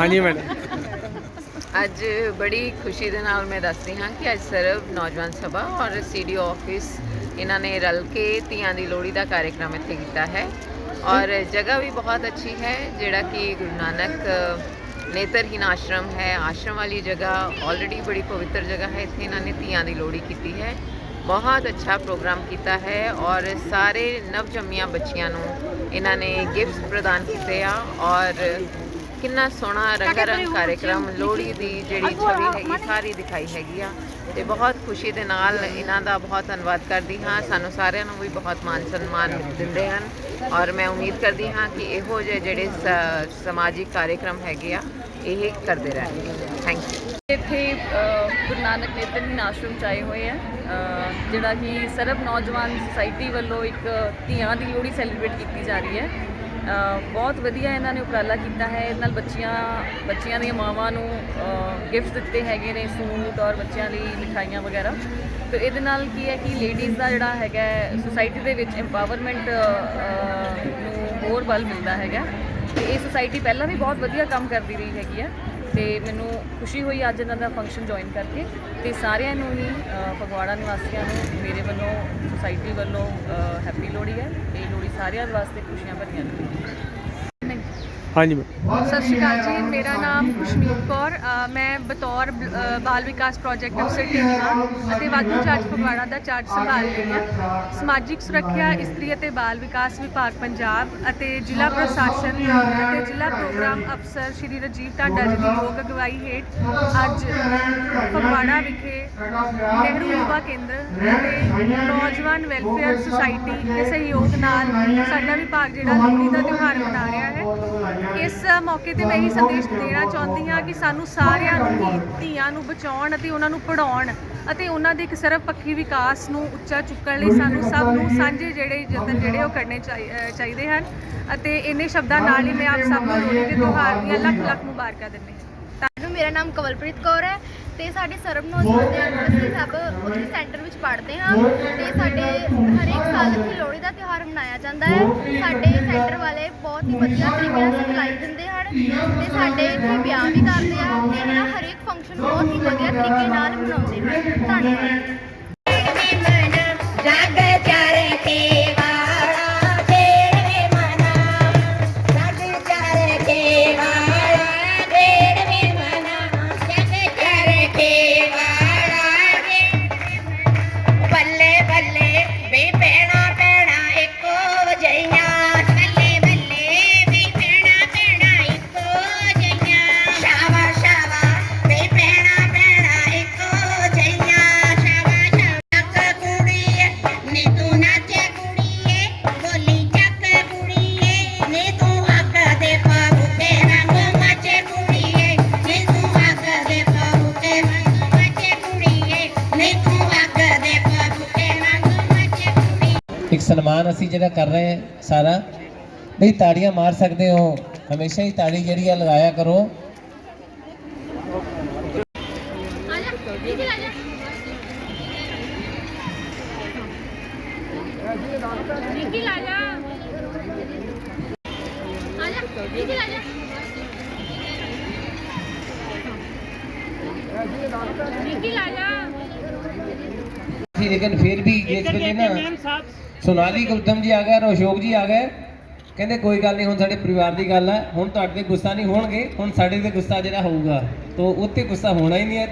ਹਾਂਜੀ ਮੈਡਮ। ਅੱਜ ਬੜੀ ਖੁਸ਼ੀ ਦੇ ਨਾਲ ਮੈਂ ਦੱਸਦੀ ਹਾਂ ਕਿ ਅੱਜ ਸਰਵ ਨੌਜਵਾਨ ਸਭਾ ਔਰ ਸੀਡੀਓ ਆਫਿਸ ਇਹਨਾਂ ਨੇ ਰਲ ਕੇ ਧੀਆਂ ਦੀ ਲੋਹੜੀ ਦਾ ਕਾਰਜਕ੍ਰਮ ਇੱਥੇ ਕੀਤਾ ਹੈ। ਔਰ ਜਗ੍ਹਾ ਵੀ ਬਹੁਤ ਅੱਛੀ ਹੈ ਜਿਹੜਾ ਕਿ ਗੁਰੂ ਨਾਨਕ ਅ, ਨੇਤਰਹੀਨ ਆਸ਼ਰਮ ਹੈ। ਆਸ਼ਰਮ ਵਾਲੀ ਜਗ੍ਹਾ ਆਲਰੇਡੀ ਬੜੀ ਪਵਿੱਤਰ ਜਗ੍ਹਾ ਹੈ। ਇੱਥੇ ਇਹਨਾਂ ਨੇ ਧੀਆਂ ਦੀ ਲੋਹੜੀ ਕੀਤੀ ਹੈ। ਬਹੁਤ ਅੱਛਾ ਪ੍ਰੋਗਰਾਮ ਕੀਤਾ ਹੈ ਔਰ ਸਾਰੇ ਨਵਜੰਮੀਆਂ ਬੱਚੀਆਂ ਨੂੰ ਇਹਨਾਂ ਨੇ ਗਿਫਟਸ ਪ੍ਰਦਾਨ ਕੀਤੇ ਆ ਔਰ ਕਿੰਨਾ ਸੋਹਣਾ ਰੰਗਾਰੰਗ ਕਾਰਜਕ੍ਰਮ ਲੋਹੜੀ ਦੀ ਜਿਹੜੀ ਛਵੀ ਹੈਗੀ ਸਾਰੀ ਦਿਖਾਈ ਹੈਗੀ ਆ ਤੇ ਬਹੁਤ ਖੁਸ਼ੀ ਦੇ ਨਾਲ ਇਹਨਾਂ ਦਾ ਬਹੁਤ ਧੰਨਵਾਦ ਕਰਦੀ ਹਾਂ। ਸਾਨੂੰ ਸਾਰਿਆਂ ਨੂੰ ਵੀ ਬਹੁਤ ਮਾਨ ਸਨਮਾਨ ਦਿੰਦੇ ਹਨ ਔਰ ਮੈਂ ਉਮੀਦ ਕਰਦੀ ਹਾਂ ਕਿ ਇਹੋ ਜਿਹੇ ਜਿਹੜੇ ਸਮਾਜਿਕ ਕਾਰਜਕ੍ਰਮ ਹੈਗੇ ਆ ਇਹ ਕਰਦੇ ਰਹਿਣਗੇ ਥੈਂਕ ਯੂ ਇੱਥੇ ਗੁਰੂ ਨਾਨਕ ਨੇਤਰਹੀਨ ਆਸ਼ਰਮ 'ਚ ਆਏ ਹੋਏ ਆ। ਜਿਹੜਾ ਕਿ ਸਰਬ ਨੌਜਵਾਨ ਸੁਸਾਇਟੀ ਵੱਲੋਂ ਇੱਕ ਧੀਆਂ ਦੀ ਲੋਹੜੀ ਸੈਲੀਬ੍ਰੇਟ ਕੀਤੀ ਜਾ ਰਹੀ ਹੈ। ਬਹੁਤ ਵਧੀਆ ਇਹਨਾਂ ਨੇ ਉਪਰਾਲਾ ਕੀਤਾ ਹੈ। ਇਹਦੇ ਨਾਲ ਬੱਚੀਆਂ ਬੱਚੀਆਂ ਦੀਆਂ ਮਾਵਾਂ ਨੂੰ ਗਿਫਟ ਦਿੱਤੇ ਹੈਗੇ ਨੇ, ਸੂਟ ਔਰ ਬੱਚਿਆਂ ਲਈ ਮਿਠਾਈਆਂ ਵਗੈਰਾ। ਤੇ ਇਹਦੇ ਨਾਲ ਕੀ ਹੈ ਕਿ ਲੇਡੀਜ਼ ਦਾ ਜਿਹੜਾ ਹੈਗਾ ਸੁਸਾਇਟੀ ਦੇ ਵਿੱਚ ਐਮਪਾਵਰਮੈਂਟ ਨੂੰ ਹੋਰ ਬਲ ਮਿਲਦਾ ਹੈਗਾ। ਤੇ ਇਹ ਸੁਸਾਇਟੀ ਪਹਿਲਾਂ ਵੀ ਬਹੁਤ ਵਧੀਆ ਕੰਮ ਕਰਦੀ ਰਹੀ ਹੈਗੀ ਆ ਤੇ ਮੈਨੂੰ ਖੁਸ਼ੀ ਹੋਈ ਅੱਜ ਇਹਨਾਂ ਦਾ ਫੰਕਸ਼ਨ ਜੁਆਇਨ ਕਰਕੇ ਤੇ ਸਾਰਿਆਂ ਨੂੰ ਹੀ ਫਗਵਾੜਾ ਨਿਵਾਸੀਆਂ ਨੂੰ, ਮੇਰੇ ਵੱਲੋਂ ਸੁਸਾਇਟੀ ਵੱਲੋਂ ਹੈਪੀ ਲੋਹੜੀ ਹੈ ਇਹ ਲੋਹੜੀ ਸਾਰਿਆਂ ਵਾਸਤੇ ਖੁਸ਼ੀਆਂ ਭਰੀਆਂ ਨੇ। ਹਾਂਜੀ ਮੈਮ ਸਤਿ ਸ਼੍ਰੀ ਅਕਾਲ ਜੀ ਮੇਰਾ ਨਾਮ ਖੁਸ਼ਮੀਤ ਕੌਰ ਅ, ਮੈਂ ਬਤੌਰ ਬ- ਅ, ਬਾਲ ਵਿਕਾਸ ਪ੍ਰੋਜੈਕਟ ਅਫਸਰ ਟੀਮਾ ਅਤੇ ਵਾਧੂ ਚਾਰਜ ਫਗਵਾੜਾ ਦਾ ਚਾਰਜ ਸੰਭਾਲ ਰਹੀ ਹਾਂ। ਸਮਾਜਿਕ ਸੁਰੱਖਿਆ ਇਸਤਰੀ ਅਤੇ ਬਾਲ ਵਿਕਾਸ ਵਿਭਾਗ ਪੰਜਾਬ ਅਤੇ ਜ਼ਿਲ੍ਹਾ ਪ੍ਰਸ਼ਾਸਨ ਅਤੇ ਜ਼ਿਲ੍ਹਾ ਪ੍ਰੋਗਰਾਮ ਅਫਸਰ ਸ਼੍ਰੀ ਰਾਜੀਵ ਟਾਂਡਾ ਜੀ ਦੀ ਯੋਗ ਅਗਵਾਈ ਹੇਠ ਅੱਜ ਫਗਵਾੜਾ ਵਿਖੇ ਨਹਿਰੂ ਯੁਵਾ ਕੇਂਦਰ ਅਤੇ ਨੌਜਵਾਨ ਵੈਲਫੇਅਰ ਸੁਸਾਇਟੀ ਦੇ ਸਹਿਯੋਗ ਨਾਲ ਸਾਡਾ ਵਿਭਾਗ ਜਿਹੜਾ ਲੋਹੜੀ ਦਾ ਤਿਉਹਾਰ ਮਨਾ ਰਿਹਾ ਹੈ। ਇਸ ਮੌਕੇ ਤੇ ਮੈਂ ਇਹ ਸੰਦੇਸ਼ ਦੇਣਾ ਚਾਹੁੰਦੀ ਹਾਂ ਕਿ ਸਾਨੂੰ ਸਾਰਿਆਂ ਨੂੰ ਹੀ ਧੀਆਂ ਨੂੰ ਬਚਾਉਣ ਅਤੇ ਉਹਨਾਂ ਨੂੰ ਪੜਾਉਣ ਅਤੇ ਉਹਨਾਂ ਦੇ ਇੱਕ ਸਰਵਪੱਖੀ ਵਿਕਾਸ ਨੂੰ ਉੱਚਾ ਚੁੱਕਣ ਲਈ ਸਾਨੂੰ ਸਭ ਨੂੰ ਸਾਂਝੇ ਜਿਹੜੇ ਯਤਨ ਜਿਹੜੇ ਉਹ ਕਰਨੇ ਚਾਹੀਦੇ ਹਨ ਅਤੇ ਇੰਨੇ ਸ਼ਬਦਾਂ ਨਾਲ ਹੀ ਮੈਂ ਆਪ ਸਭ ਨੂੰ ਲੋਹੜੀ ਦੇ ਤਿਉਹਾਰ ਦੀਆਂ ਲੱਖ ਲੱਖ ਮੁਬਾਰਕਾਂ ਦਿੰਦੀ ਹਾਂ। ਨੂੰ ਮੇਰਾ ਨਾਮ ਕਵਲਪ੍ਰੀਤ ਕੌਰ ਹੈ। ਤੇ ਸਾਡੇ ਸਰਬ ਨੌਜਵਾਨ ਦੇ ਅਸੀਂ ਸਭ ਉੱਥੇ ਸੈਂਟਰ ਵਿੱਚ ਪੜ੍ਹਦੇ ਹਾਂ ਤੇ ਸਾਡੇ ਹਰੇਕ ਸਾਲ ਇੱਥੇ ਲੋਹੜੀ ਦਾ ਤਿਉਹਾਰ ਮਨਾਇਆ ਜਾਂਦਾ ਹੈ। ਸਾਡੇ ਸੈਂਟਰ ਵਾਲੇ ਬਹੁਤ ਹੀ ਵਧੀਆ ਤਰੀਕੇ ਨਾਲ ਸਿਖਲਾਈ ਦਿੰਦੇ ਹਨ ਤੇ ਸਾਡੇ ਇੱਥੇ ਵਿਆਹ ਵੀ ਕਰਦੇ ਆ ਤੇ ਇਹਨਾਂ ਹਰੇਕ ਫੰਕਸ਼ਨ ਬਹੁਤ ਹੀ ਵਧੀਆ ਤਰੀਕੇ ਨਾਲ ਮਨਾਉਂਦੇ ਹਨ ਧੰਨਵਾਦ। ਇੱਕ ਸਨਮਾਨ ਅਸੀਂ ਜਿਹੜਾ ਕਰ ਰਹੇ ਹਾਂ ਸਾਰਾ ਬਈ ਤਾੜੀਆਂ ਮਾਰ ਸਕਦੇ ਹੋ ਹਮੇਸ਼ਾ ਹੀ ਤਾੜੀ ਜਿਹੜੀ ਆ ਲਗਾਇਆ ਕਰੋ। ਸੀ ਲੇਕਿਨ ਫਿਰ ਵੀ ਦੇਖ ਕੇ ਨਾ ਸੋਨਾਲੀ ਗੌਤਮ ਜੀ ਆ ਗਏ ਔਰ ਅਸ਼ੋਕ ਜੀ ਆ ਗਏ ਕਹਿੰਦੇ ਕੋਈ ਗੱਲ ਨਹੀਂ ਹੁਣ ਸਾਡੇ ਪਰਿਵਾਰ ਦੀ ਗੱਲ ਹੈ ਹੁਣ ਤੁਹਾਡੇ ਤੇ ਗੁੱਸਾ ਨਹੀਂ ਹੋਣਗੇ ਹੁਣ ਸਾਡੇ ਤੇ ਗੁੱਸਾ ਜਿਹੜਾ ਹੋਊਗਾ ਤੋ ਉੱਤੇ ਗੁੱਸਾ ਹੋਣਾ ਹੀ ਨਹੀਂ ਹੈ